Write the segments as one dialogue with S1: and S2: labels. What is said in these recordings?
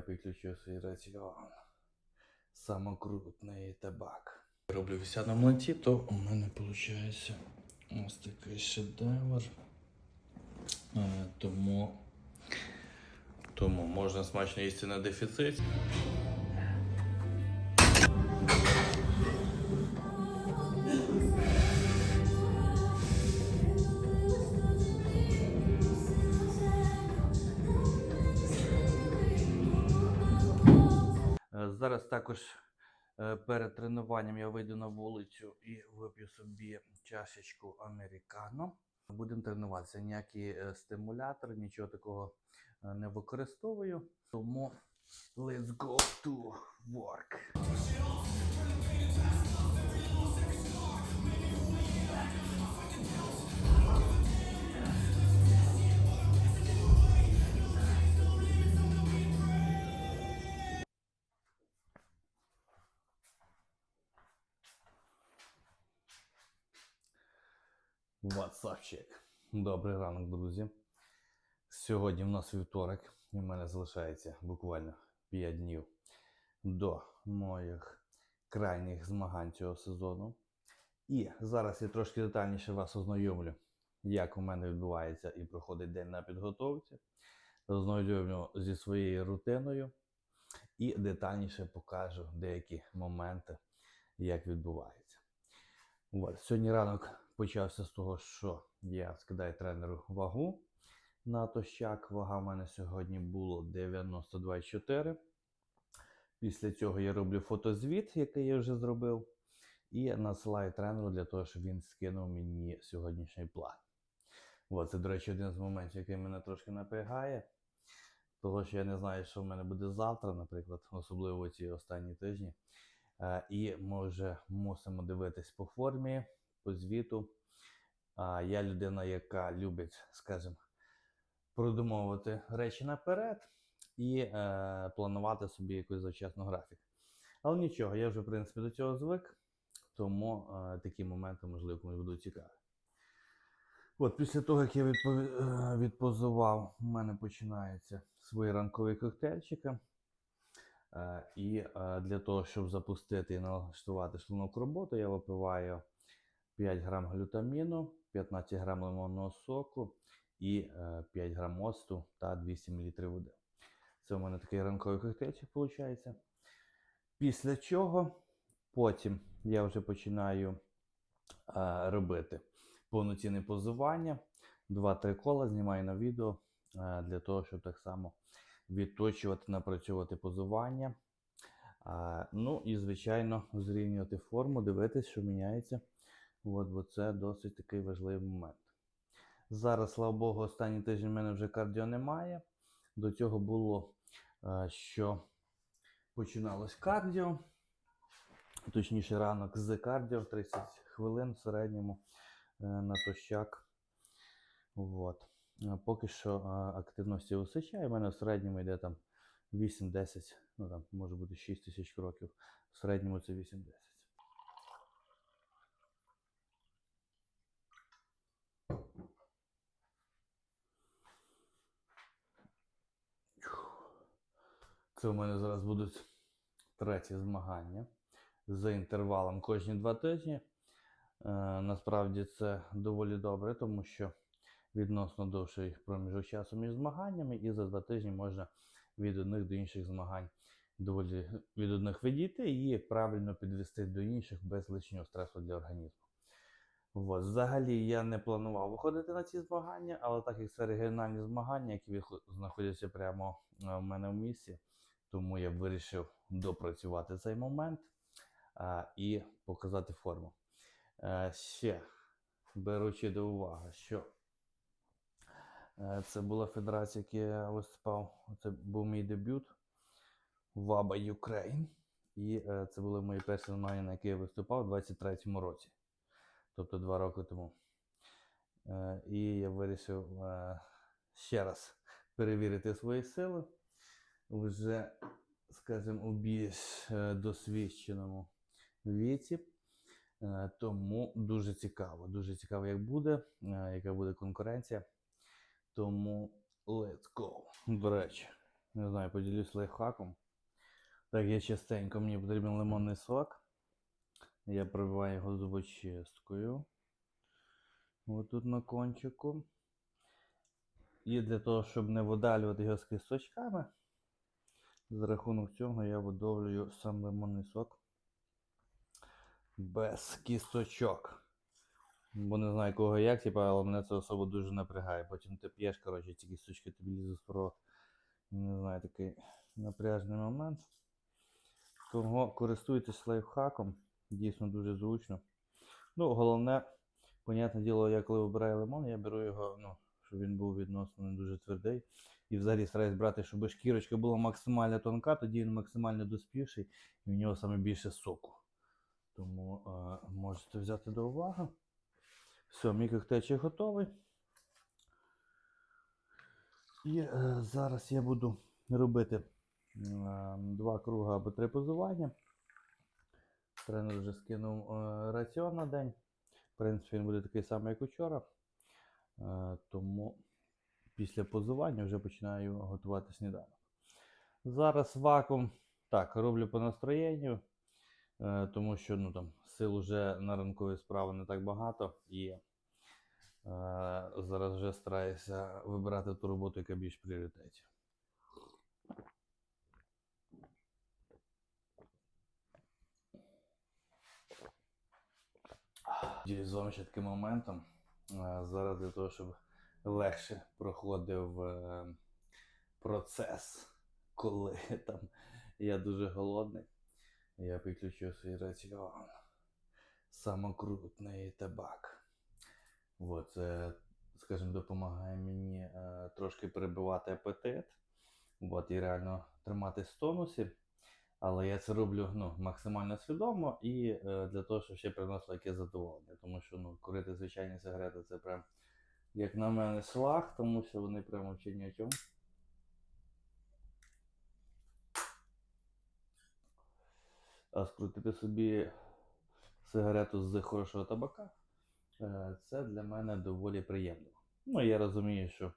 S1: я виключу свій раціон. Самокрутний табак. Роблю вся на млинці, то у мене виходить ось такий шедевр. Е, тому, тому можна смачно їсти на дефіцит. Зараз також е, перед тренуванням я вийду на вулицю і вип'ю собі чашечку американо. Будемо тренуватися. Ніякі е, стимулятори, нічого такого е, не використовую. Тому let's go to work. Ватсапчик. Добрий ранок, друзі. Сьогодні в нас вівторок, і в мене залишається буквально 5 днів до моїх крайніх змагань цього сезону. І зараз я трошки детальніше вас ознайомлю, як у мене відбувається і проходить день на підготовці. Ознайомлю зі своєю рутиною і детальніше покажу деякі моменти, як відбувається. От, сьогодні ранок почався з того, що я скидаю тренеру вагу на тощак. Вага в мене сьогодні було 92,4. Після цього я роблю фотозвіт, який я вже зробив, і насилаю тренеру для того, щоб він скинув мені сьогоднішній план. От, це, до речі, один з моментів, який мене трошки напрягає. Того, що я не знаю, що в мене буде завтра, наприклад, особливо ці останні тижні. Е, І ми вже мусимо дивитись по формі, по звіту. А я людина, яка любить, скажімо, продумовувати речі наперед і е, планувати собі якийсь завчасно графік. Але нічого, я вже, в принципі, до цього звик, тому е, такі моменти, можливо, комусь будуть цікаві. От, після того, як я відпо... е, відпозував, у мене починаються свої ранкові коктейльчики. Е, І е, для того, щоб запустити і налаштувати шлунок роботу, я випиваю 5 грам глютаміну, 15 грам лимонного соку і е, 5 грам оцту та 200 мл води. Це у мене такий ранковий коктейльчик виходить. Після чого потім я вже починаю е, робити повноцінне позування. 2-3 кола знімаю на відео е, для того, щоб так само відточувати, напрацьовувати позування. Ну і, звичайно, зрівнювати форму, дивитись, що міняється. От, бо це досить такий важливий момент. Зараз, слава Богу, останні тижні в мене вже кардіо немає. До цього було, е, що починалось кардіо, точніше ранок з кардіо 30 хвилин в середньому е, на тощак. От. Е, Поки що активності вистачає. У мене в середньому йде там 8-10, ну там може бути 6 тисяч кроків. В середньому це 8-10. Це у мене зараз будуть треті змагання з інтервалом кожні два тижні. Е, насправді це доволі добре, тому що відносно довший проміжок часу між змаганнями, і за два тижні можна від одних до інших змагань доволі від одних відійти і правильно підвести до інших без лишнього стресу для організму. От. Взагалі я не планував виходити на ці змагання, але так як це регіональні змагання, які знаходяться прямо е, в мене в місті, тому я вирішив допрацювати цей момент а, і показати форму. Е, ще беручи до уваги, що Е, Це була федерація, яка я виступав. Це був мій дебют ВАБА Ukraine. І е, це були мої перші змагання, на які я виступав у 23-му році. Тобто два роки тому. І я вирішив ще раз перевірити свої сили вже, скажімо, у більш е, досвідченому віці. Е, Тому дуже цікаво. Дуже цікаво, як буде, е, яка буде конкуренція. Тому let's go. До речі, не знаю, поділюсь лайфхаком. Так, я частенько, мені потрібен лимонний сок. Я пробиваю його зубочисткою. Отут на кончику. І для того, щоб не видалювати його з кісточками, за рахунок цього я видовлюю сам лимонний сок без кісточок. Бо не знаю кого як, типа, але мене це особо дуже напрягає. Потім ти п'єш, коротше, ці кісточки тобі лізуть в рот. Не знаю, такий напряжний момент. Того користуйтесь лайфхаком, дійсно дуже зручно. Ну, головне, понятне діло, я коли вибираю лимон, я беру його, ну, щоб він був відносно не дуже твердий. І взагалі стараюсь брати, щоб шкірочка була максимально тонка, тоді він максимально доспівший і в нього саме більше соку. Тому е, можете взяти до уваги. Все, мій коктейльчик готовий. І е, зараз я буду робити е, два круги або три позування. Тренер вже скинув е, раціон на день. В принципі, він буде такий самий, як учора. Е, тому після позування вже починаю готувати сніданок. Зараз вакуум. Так, роблю по настроєнню, е, тому що ну, там, сил вже на ранкові справи не так багато. І е, зараз вже стараюся вибирати ту роботу, яка більш в пріоритеті. Ділюсь з вами ще таким моментом. е, Зараз для того, щоб легше проходив е, процес, коли там я дуже голодний, я підключив свій раціон. Самокрутний табак. От, це, скажімо, допомагає мені е, трошки перебивати апетит. От, і реально триматись в тонусі. Але я це роблю ну, максимально свідомо і е, для того, щоб ще приносило якесь задоволення. Тому що ну, курити звичайні сигарети це прям, як на мене, шлах, тому що вони прямо чому. А скрутити собі сигарету з хорошого табака, е, це для мене доволі приємно. Ну, я розумію, що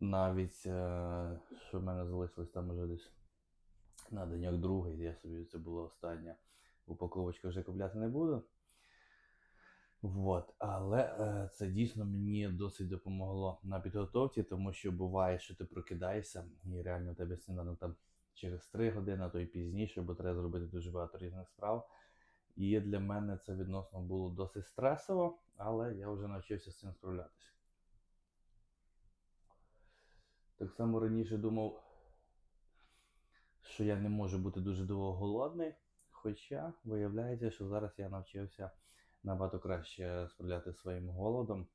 S1: навіть е, що в мене залишилось там уже десь на деньок другий, я собі це була остання упаковочка вже купляти не буду. Вот. Але е, це дійсно мені досить допомогло на підготовці, тому що буває, що ти прокидаєшся і реально у тебе сніданок там через 3 години, а то й пізніше, бо треба зробити дуже багато різних справ. І для мене це відносно було досить стресово, але я вже навчився з цим справлятися. Так само раніше думав, що я не можу бути дуже довго голодний, хоча виявляється, що зараз я навчився набагато краще справляти своїм голодом.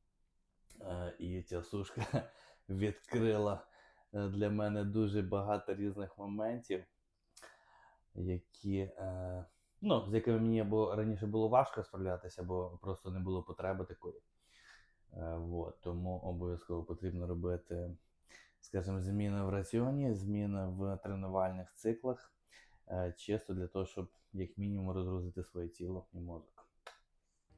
S1: Е, І ця сушка відкрила е, для мене дуже багато різних моментів, які, е, ну, з якими мені або раніше було важко справлятися, бо просто не було потреби такої. Вот, тому обов'язково потрібно робити, скажімо, зміни в раціоні, зміни в тренувальних циклах, чисто для того, щоб як мінімум розгрузити своє тіло і мозок.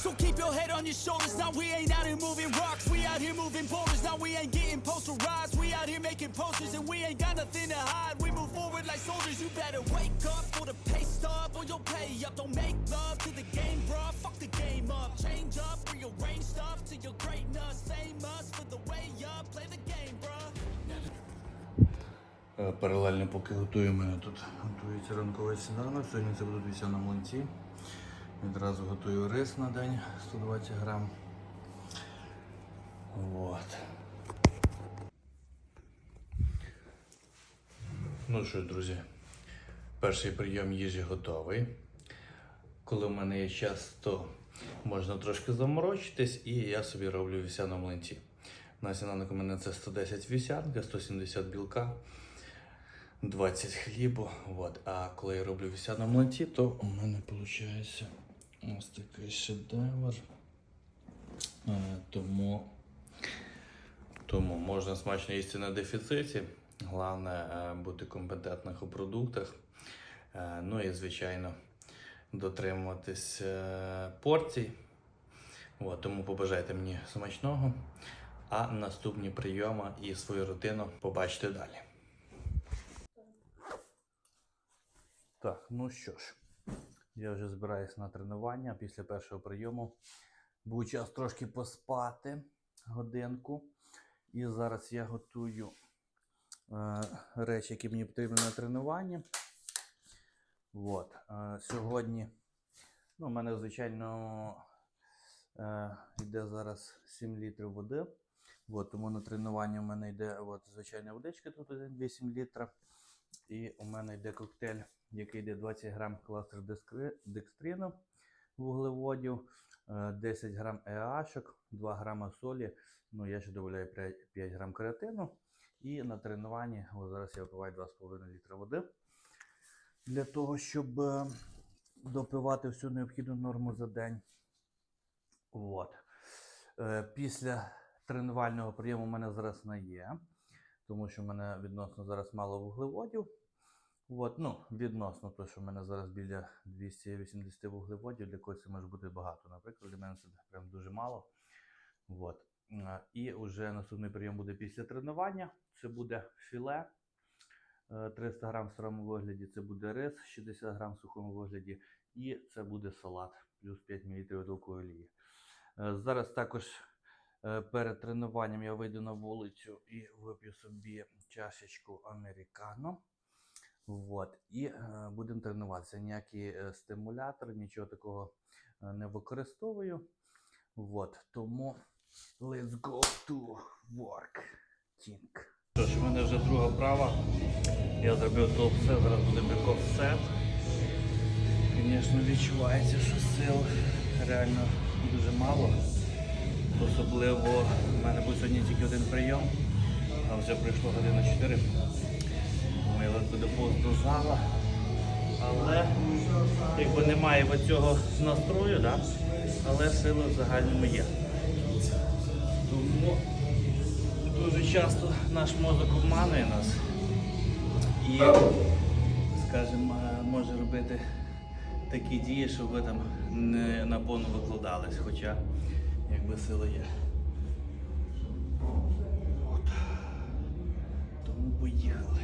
S2: Uh, so keep your head on your shoulders. Now we ain't out here moving rocks. We out here moving boulders. Now we ain't getting posterized. We out here making posters and we ain't got nothing to hide. We move forward like soldiers. You better wake up for the pay stub or you'll pay up. Don't make love to the game, bruh. Fuck the game up. Change up, rearrange stuff to your greatness. Same us for the way up. Play the game, bruh.
S1: Е, Паралельно, поки готую, у мене тут готується ранковий сніданок. Сьогодні це будуть вівсяна млинці. Відразу готую рис на день 120 грам. Вот. Ну що, друзі, Перший прийом їжі готовий. Коли в мене є час, то можна трошки заморочитись, і я собі роблю вівсяну млинці. На сніданок у мене це 110 вівсянка, 170 білка, 20 хлібу. От. А коли я роблю вівсяну млинці, то у мене виходить ось такий шедевр. Е, Тому, тому можна смачно їсти на дефіциті. Головне е, бути компетентних у продуктах. Е, Ну і, звичайно, дотримуватись порцій. От, тому побажайте мені смачного. А наступні прийоми і свою рутину побачите далі. Так, ну що ж, я вже збираюся на тренування після першого прийому. Був час трошки поспати годинку. І зараз я готую е, речі, які мені потрібні на тренуванні. От. Е, сьогодні ну, у мене, звичайно, е, йде зараз 7 літрів води. От, тому на тренування у мене йде от, звичайна водичка, тут 1,8 літра. І у мене йде коктейль, який йде 20 грам кластер декстрину вуглеводів, е, 10 грам ЕАшок, 2 грама солі. Ну, я ще додаю 5 грам креатину. І на тренуванні, от зараз я випиваю 2,5 літра води для того, щоб е, допивати всю необхідну норму за день. От. Е, Після тренувального прийому у мене зараз не є, тому що в мене відносно зараз мало вуглеводів. От, ну, відносно того, що в мене зараз біля 280 вуглеводів, для когось це може бути багато. Наприклад, для мене це прям дуже мало. От. Е, І вже наступний прийом буде після тренування. Це буде філе. е, 300 грам в сирому вигляді, це буде рис, 60 грам в сухому вигляді, і це буде салат, плюс 5 мл білкової олії. Е, Зараз також е, перед тренуванням я вийду на вулицю і вип'ю собі чашечку американо. Вот. І е, будемо тренуватися. Ніякі е, стимулятори, нічого такого е, не використовую. Вот. Тому let's go to work. Tink. Що ж, в мене вже друга вправа. Я зробив топ все, зараз буде бекоф сет. Звісно, відчувається, що сил реально дуже мало. Особливо в мене був сьогодні тільки один прийом, а вже пройшло година 4. Я от буду повз зала. Але якби немає от цього настрою, да? але сили в загальному є. Тому дуже часто наш мозок обманує нас і, скажімо, може робити такі дії, щоб ви там не на повну викладались, хоча якби сила є. От. Тому поїхали.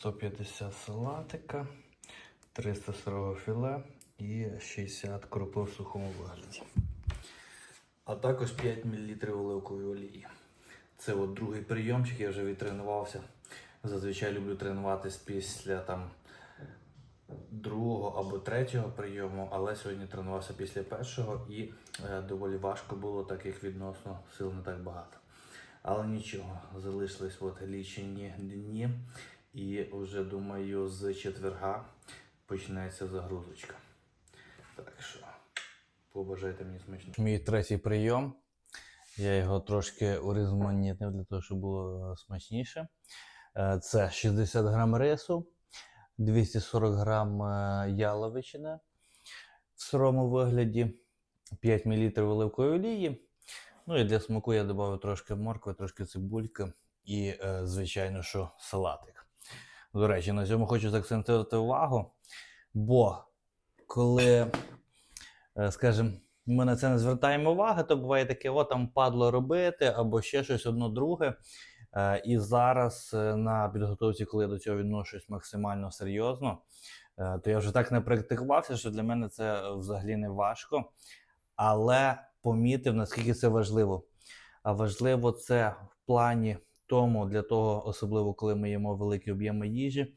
S1: 150 салатика, 300 сирого філе і 60 крупи в сухому вигляді. А також 5 мл оливкової олії. Це от другий прийомчик, я вже відтренувався. Зазвичай люблю тренуватись після там другого або третього прийому, але сьогодні тренувався після першого і е, доволі важко було, так як відносно сил не так багато. Але нічого, залишились от лічені дні, і вже думаю, з четверга почнеться загрузочка. Так що, побажайте мені смачно. Мій третій прийом. Я його трошки урізноманітнив для того, щоб було смачніше. Е, Це 60 грам рису, 240 грам е, яловичини в сирому вигляді, 5 мл оливкової олії. Ну і для смаку я додав трошки моркви, трошки цибульки і, е, звичайно, що салатик. До речі, на цьому хочу заакцентувати увагу, бо коли, е, скажімо, ми на це не звертаємо уваги, то буває таке, о, там падло робити або ще щось одно друге. Е, І зараз е, на підготовці, коли я до цього відношусь максимально серйозно, то я вже так не практикувався, що для мене це взагалі не важко. Але помітив, наскільки це важливо. А важливо це в плані тому, для того, особливо коли ми їмо великі об'єми їжі,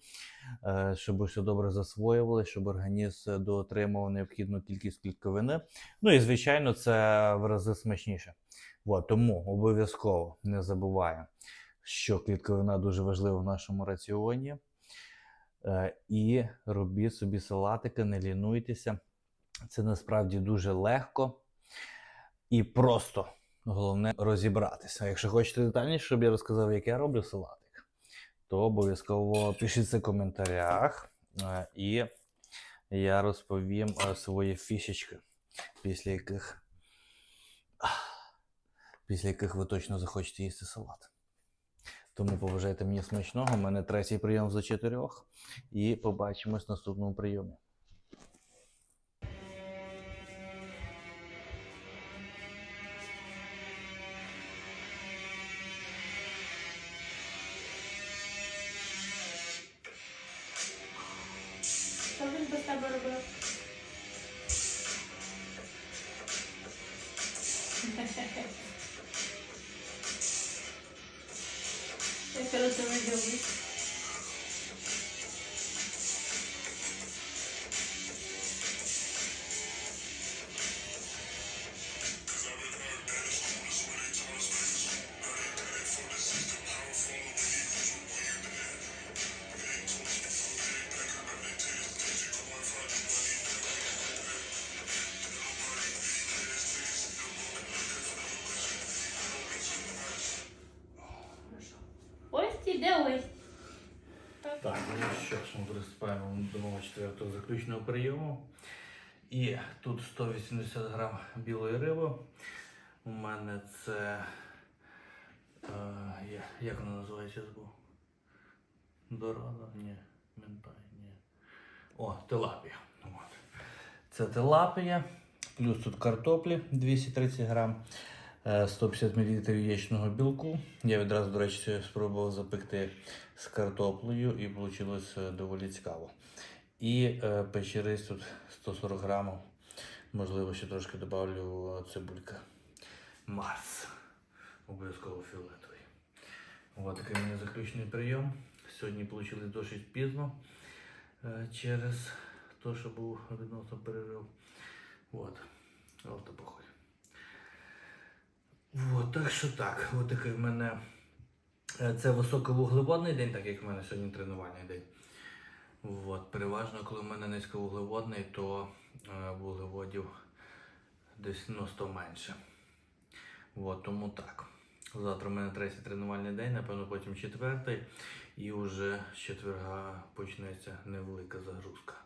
S1: е, щоб все добре засвоювали, щоб організм доотримував необхідну кількість клітковини. Ну і звичайно, це в рази смачніше. От, тому обов'язково не забуваємо, що клітковина дуже важлива в нашому раціоні. Е, І робіть собі салатики, не лінуйтеся. Це насправді дуже легко і просто. Головне розібратися. Якщо хочете детальніше, щоб я розказав, як я роблю салатик, то обов'язково пишіть це в коментарях, е, і я розповім е, свої фішечки, після яких, після яких ви точно захочете їсти салат. Тому побажайте мені смачного. У мене третій прийом за чотирьох. І побачимось в наступному прийомі.
S3: Я коли тебе люблю.
S1: Так, ну що ж, ми приступаємо до мого четвертого заключного прийому. І тут 180 грам білої риби. У мене це. Е, як вона називається забув? Дорада? Ні. Ментай, ні. О, тилапія. От. Це тилапія. Плюс тут картоплі 230 грам. Е, 150 мл яєчного білку. Я відразу, до речі, спробував запекти з картоплею і вийшло доволі цікаво. І е, печерись тут 140 грамів. Можливо, ще трошки додавлю цибулька. Марс. Обов'язково фіолетовий. Ось такий у мене заключний прийом. Сьогодні вийшло досить пізно е, через те, що був відносно перерив. От. Автопохоль. От, так що так. От такий в мене. е, Це високовуглеводний день, так як в мене сьогодні тренувальний день. От, переважно, коли в мене низьковуглеводний, то е, вуглеводів десь ну, 100 менше. От, тому так. Завтра в мене третій тренувальний день, напевно, потім четвертий. І вже з четверга почнеться невелика загрузка.